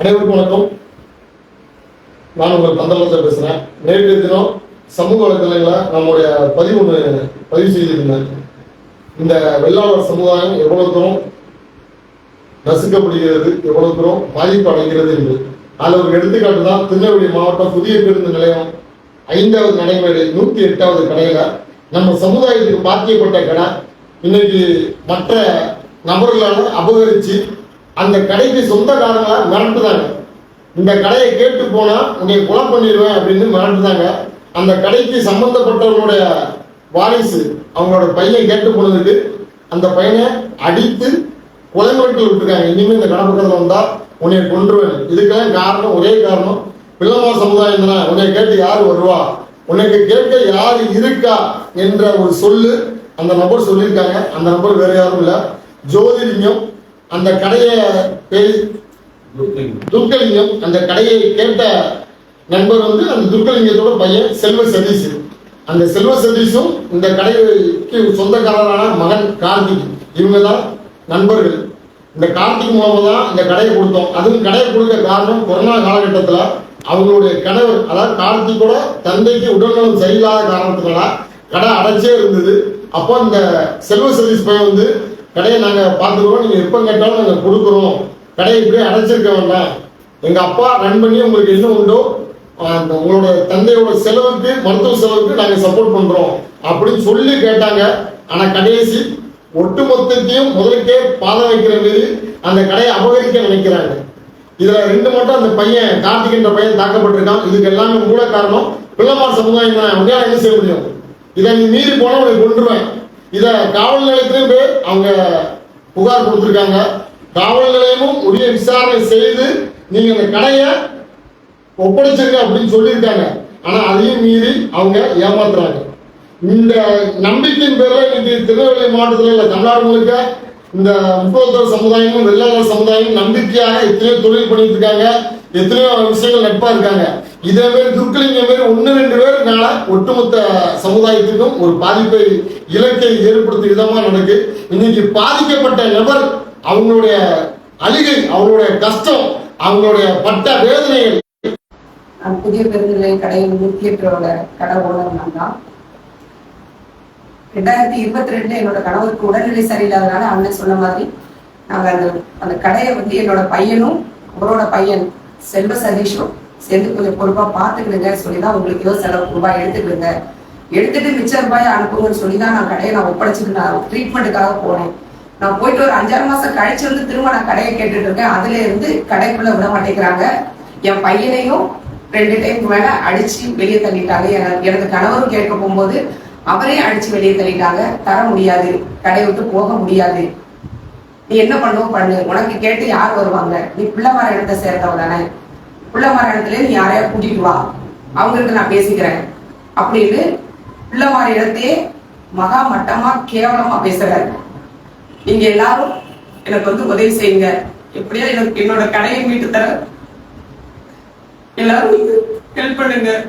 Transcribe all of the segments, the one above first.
அனைவருக்கும் வணக்கம். நான் உங்கள் பந்தளத்தை பேசுகிறேன் நேற்று தினம் சமூக வலைதளங்களில் நம்முடைய பதிவு ஒன்று பதிவு செய்திருந்தேன். இந்த வெள்ளாளர் சமுதாயம் எவ்வளவு தூரம் நசுக்கப்படுகிறது எவ்வளவு தூரம் பாதிப்பு அடைகிறது என்று அதில் ஒரு எடுத்துக்காட்டு தான் திருநெல்வேலி மாவட்டம் புதிய பேருந்து நிலையம் ஐந்தாவது நடைமுறை நூற்றி எட்டாவது கடையில் நம்ம சமுதாயத்துக்கு பாக்கியப்பட்ட கடை. இன்னைக்கு மற்ற நபர்களால் அபகரித்து அந்த கடைக்கு சொந்தக்காரங்களா மிரட்டுதாங்க இந்த கடையை கேட்டு போனா உங்களை கொலை பண்ணிடுவேன் அப்படின்னு மிரட்டுதாங்க அந்த கடைக்கு சம்பந்தப்பட்டவங்களுடைய வாரிசு அவங்களோட பையன் கேட்டு போனதுக்கு அந்த பையனை அடித்து கொலை மிரட்டல் விட்டுருக்காங்க. இனிமேல் இந்த கடை பக்கத்தில் வந்தா உன்னை கொன்றுவேன். இதுக்கெல்லாம் காரணம் ஒரே காரணம் பிள்ளமா சமுதாயம் தானே. உன்னை கேட்டு யார் வருவா? உனக்கு கேட்க யார் இருக்கா என்ற ஒரு சொல்லு அந்த நபர் சொல்லியிருக்காங்க. அந்த நபர் வேற யாரும் இல்லை. ஜோதிலிங்கம் அந்த கடையை பேர் துர்க்கலிங்கம் அந்த கடையை கேட்ட நண்பர் வந்து அந்த துர்க்கலிங்கத்தோட பையன் செல்வ சதீஷ். அந்த செல்வ சதீஷும் இந்த கடைக்கு சொந்தக்காரரான மகன் கார்த்திக். இவங்க தான் நண்பர்கள். இந்த கார்த்திக் மூலமாக தான் இந்த கடையை கொடுத்தோம். அதுவும் கடையை கொடுக்க காரணம் கொரோனா காலகட்டத்தில் அவங்களுடைய கணவர் அதாவது கார்த்திகோட தந்தைக்கு உடல்நலம் சரியில்லாத காரணத்தினால கடை அடைச்சே இருந்தது. அப்போ இந்த செல்வ சதீஷ் பையன் வந்து கடையை நாங்கள் பார்த்துக்குறோம். நீங்கள் எப்போ கேட்டாலும் நாங்கள் கொடுக்குறோம். கடையை இப்படியே அடைச்சிருக்க வேண்டாம் எங்கள் அப்பா ரன் பண்ணி உங்களுக்கு என்ன உண்டோ. அந்த உங்களோட தந்தையோட செலவுக்கு மருத்துவ செலவுக்கு நாங்கள் சப்போர்ட் பண்ணுறோம் அப்படின்னு சொல்லி கேட்டாங்க. ஆனால் கடைசி ஒட்டுமொத்தத்தையும் முதலுக்கே பாதம் வைக்கிற மாரி அந்த கடையை அபகரிக்க நினைக்கிறாங்க. இதில் ரெண்டு மட்டும் அந்த பையன் கார்த்திக் பையன் தாக்கப்பட்டிருக்கான். இதுக்கு எல்லாமே மூல காரணம் பிள்ளைமார் சமுதாயம் தான். உங்களால என்ன செய்ய முடியும்? இதை நீ மீறி போனால் உனக்கு கொண்டுருவேன் இதை காவல் நிலையத்திலும் போய் அவங்க புகார் கொடுத்துருக்காங்க. காவல் நிலையமும் உரிய விசாரணை செய்து நீங்க அந்த கடையை ஒப்படைச்சிருங்க அப்படின்னு சொல்லியிருக்காங்க. ஆனா அதையும் மீறி அவங்க ஏமாத்துறாங்க. இந்த நம்பிக்கையின் பேர்ல இன்னைக்கு திருநெல்வேலி மாவட்டத்தில் இல்லை தமிழ்நாடு முழுக்க இந்த முப்பத்தோரு சமுதாயமும் வெள்ளாளர் சமுதாயமும் நம்பிக்கையாக எத்தனையோ தொழில் பண்ணிட்டு இருக்காங்க. எத்தனையோ விஷயங்கள் நட்பா இருக்காங்க. இதே மாதிரி துர்க்கலிங்க மாரி ஒன்று ரெண்டு பேருனால ஒட்டுமொத்த சமுதாயத்துக்கும் ஒரு பாதிப்பை இலக்கை ஏற்படுத்தும் விதமாக நடக்கு. இன்னைக்கு பாதிக்கப்பட்ட நபர் அவங்களுடைய அழுகை அவங்களுடைய கஷ்டம் அவங்களுடைய பட்ட வேதனைகள். நான் புதிய பேருந்து கடையில் நூற்றி கடை ஓனர் நான் தான். ரெண்டாயிரத்தி இருபத்தி ரெண்டுல என்னோட கணவருக்கு உடல்நிலை சரியில்லாதனால அண்ணன் சொன்ன மாதிரி நாங்கள் அந்த அந்த கடையை வந்து என்னோட பையனும் அவரோட பையன் செல்வ சதீஷும் சேர்ந்து கொஞ்சம் பொறுப்பா பார்த்துக்கிடுங்க. சொல்லி தான் உங்களுக்கு ஏதோ செலவு ரூபாய் எடுத்துக்கிடுங்க. எடுத்துட்டு மிச்ச ரூபாயை அனுப்புங்கன்னு சொல்லி தான் நான் கடையை நான் ஒப்படைச்சிட்டு நான் ட்ரீட்மெண்ட்டுக்காக போனேன். நான் போயிட்டு ஒரு அஞ்சாறு மாசம் கழிச்சு வந்து திரும்ப நான் கடையை கேட்டுட்டு இருக்கேன். அதுல இருந்து கடைக்குள்ள விட மாட்டேங்கிறாங்க. என் பையனையும் ரெண்டு டைம் மேல அடிச்சு வெளியே தள்ளிட்டாங்க. எனது கணவரும் கேட்க போகும்போது அவரையும் அடிச்சு வெளியே தள்ளிட்டாங்க. தர முடியாது. கடையை விட்டு போக முடியாது. நீ என்ன பண்ணுவோம் பண்ணு. உனக்கு கேட்டு யார் வருவாங்க? நீ பிள்ளைமார இடத்த சேர்ந்தவ தானே. பிள்ளைமார இடத்துல நீ யாரையா கூட்டிட்டு வா? அவங்ககிட்ட நான் பேசிக்கிறேன். அப்படின்னு பிள்ளைமார இடத்தையே மகா மட்டமா கேவலமா பேசுறாரு. நீங்க எல்லாரும் எனக்கு வந்து உதவி செய்யுங்க. எப்படியா எனக்கு என்னோட கடையை மீட்டு தர. எல்லாரும் ஹெல்ப் பண்ணுங்க.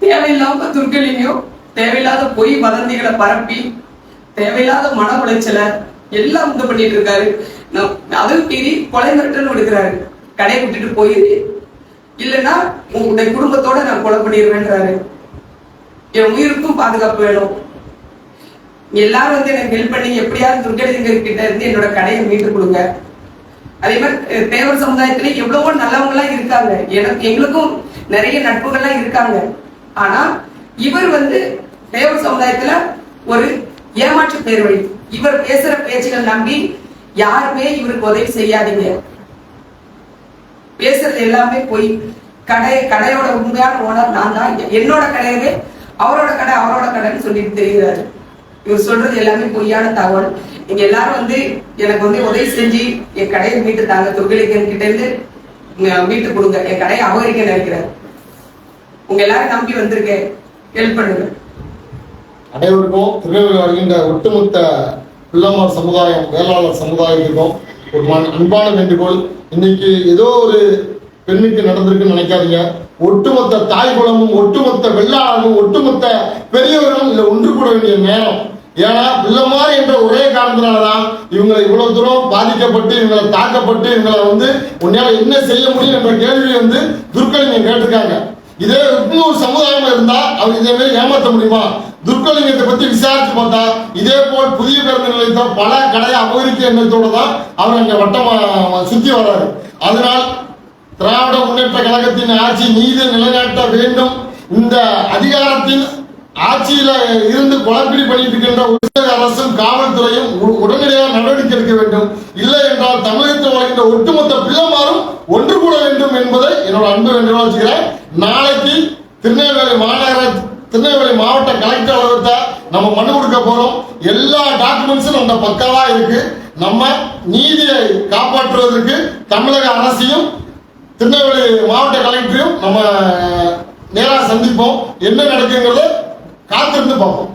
தேவையில்லாம துர்க்கலிங்கம் தேவையில்லாத பொய் வதந்திகளை பரப்பி தேவையில்லாத மன உளைச்சலை எல்லாம் இது பண்ணிட்டு இருக்காரு. அதுவும் மீறி கொலை மிரட்டல் விடுக்கிறாரு கடையை விட்டுட்டு போயிரு இல்லைன்னா உங்களுடைய குடும்பத்தோட நான் கொலை பண்ணிடுவேன்றாரு. என் உயிருக்கும் பாதுகாப்பு வேணும். எல்லாரும் வந்து எனக்கு ஹெல்ப் பண்ணி எப்படியாவது துர்கலிங்க கிட்ட இருந்து என்னோட கடையை மீட்டு கொடுங்க. அதே மாதிரி தேவர் சமுதாயத்துல எவ்வளவோ நல்லவங்க எல்லாம் இருக்காங்க. எனக்கு எங்களுக்கும் நிறைய நட்புகள்லாம் இருக்காங்க. ஆனா இவர் வந்து தேவர் சமுதாயத்துல ஒரு ஏமாற்று பேர் வழி இவர் பேசுற பேச்சுகள் நம்பி யாருமே இவருக்கு உதவி செய்யாதீங்க. பேசுறது எல்லாமே போய் கடை கடையோட உண்மையான ஓனர் நான் தான். என்னோட கடையவே அவரோட கடை அவரோட கடைன்னு சொல்லிட்டு தெரிகிறாரு. இவர் சொல்றது எல்லாமே பொய்யான தகவல். நீங்க எல்லாரும் வந்து எனக்கு வந்து உதவி செஞ்சு என் கடையை மீட்டு தாங்க. தொழிலுக்கு கிட்ட இருந்து மீட்டு கொடுங்க. என் கடையை அபகரிக்க நினைக்கிறார். உங்க எல்லாரும் நம்பி வந்திருக்கேன். ஹெல்ப் பண்ணுங்க. அனைவருக்கும் திருநெல்வேலி வருகின்ற ஒட்டுமொத்த பிள்ளைமார் சமுதாயம் வேளாளர் சமுதாயத்திற்கும் ஒரு அன்பான வேண்டுகோள். இன்னைக்கு ஏதோ ஒரு பெண்ணுக்கு நடந்திருக்குன்னு நினைக்காதீங்க. ஒட்டுமொத்த தாய் குலமும் ஒட்டுமொத்த வெள்ளாளரும் ஒட்டுமொத்த பெரியவரும் இதுல ஒன்று கூட வேண்டிய நேரம். ஏன்னா பிள்ளைமாரி என்ற ஒரே காரணத்தினாலதான் இவங்களை இவ்வளவு தூரம் பாதிக்கப்பட்டு இவங்களை தாக்கப்பட்டு இவங்களை வந்து உன்னால என்ன செய்ய முடியும் என்ற கேள்வி வந்து துர்க்கலிங்கம் கேட்டிருக்காங்க. இதே இன்னொரு சமுதாயம் இருந்தா அவர் இதே மாதிரி ஏமாற்ற முடியுமா? துர்கலிங்கத்தை பத்தி விசாரிச்சு பார்த்தா இதே போல் புதிய பேருந்து நிலையத்தை பல கடையை அபகரிக்க எண்ணத்தோடு தான் அவர் அங்கே வட்டமா சுத்தி வர்றாரு. அதனால் திராவிட முன்னேற்ற கழகத்தின் ஆட்சி நீதி நிலைநாட்ட வேண்டும். இந்த அதிகாரத்தின் ஆட்சியில இருந்து குழப்பிடி பண்ணிட்டு இருக்கின்ற உத்தரவு அரசும் காவல்துறையும் உ- உடனடியாக நடவடிக்கை எடுக்க வேண்டும். இல்லை என்றால் தமிழகத்தில் வாழ்கின்ற ஒட்டுமொத்த பிள்ளை ஒன்று கூட வேண்டும் என்பதை என்னோட அன்பு நிர்வகிச்சுக்கிறேன் நாளைக்கு திருநெல்வேலி மாநகர திருநெல்வேலி மாவட்ட கலெக்டர் அலுவலகத்தை நம்ம மனு கொடுக்க போறோம். எல்லா டாக்குமெண்ட்ஸும் நம்ம பக்காவா இருக்கு. நம்ம நீதியை காப்பாற்றுவதற்கு தமிழக அரசையும் திருநெல்வேலி மாவட்ட கலெக்டரையும் நம்ம நேராக சந்திப்போம். என்ன நடக்குங்கிறத காத்திருந்து பார்ப்போம்.